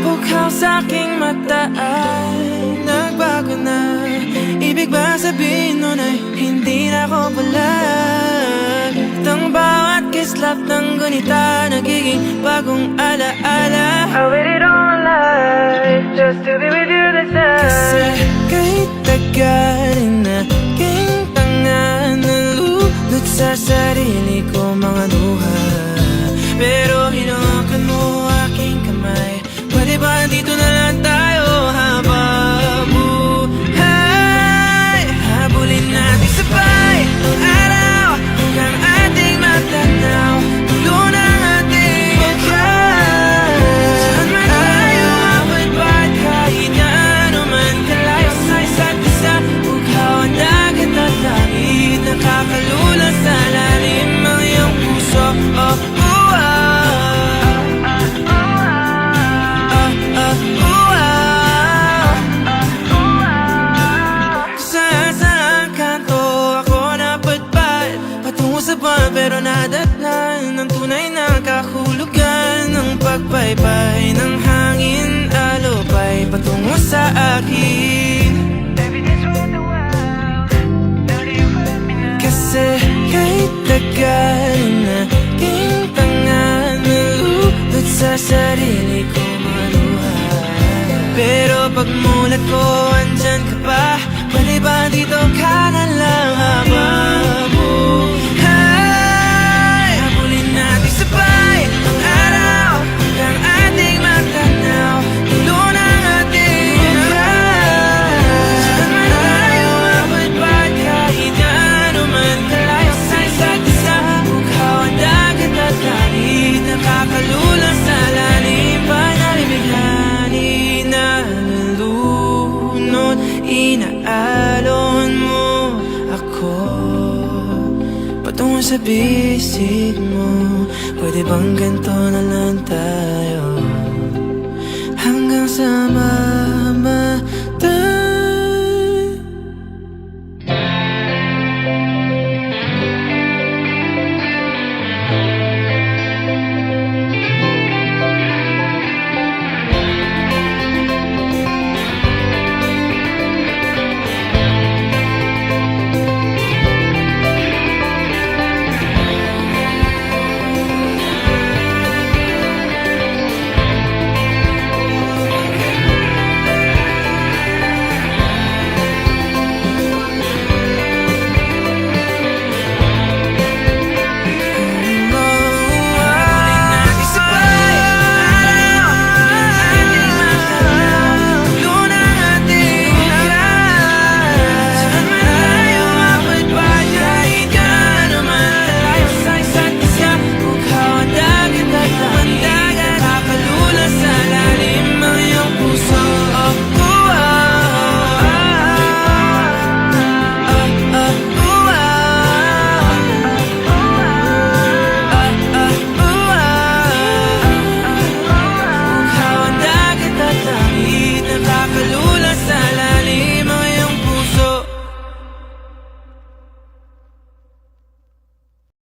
Bukhaw sa aking mata ay nagbago na. Ibig ba sabihin nun ay hindi na ako bulag Itang bawat kislap ng gunita Nagiging bagong alaala. I waited all my life just to be with you this time Kasi kahit tagal sa sarili ko mga luha Pero pagpaypay ng hangin Alupay patungo sa akin. Kasi kahit tagal na King tanga Nalulot sa sarili ko maluha Pero pag mulat ko andyan ka pa. Pwede ba dito sa bisig mo. Pwede bang ganito na lang tayo? Hanggang sa ma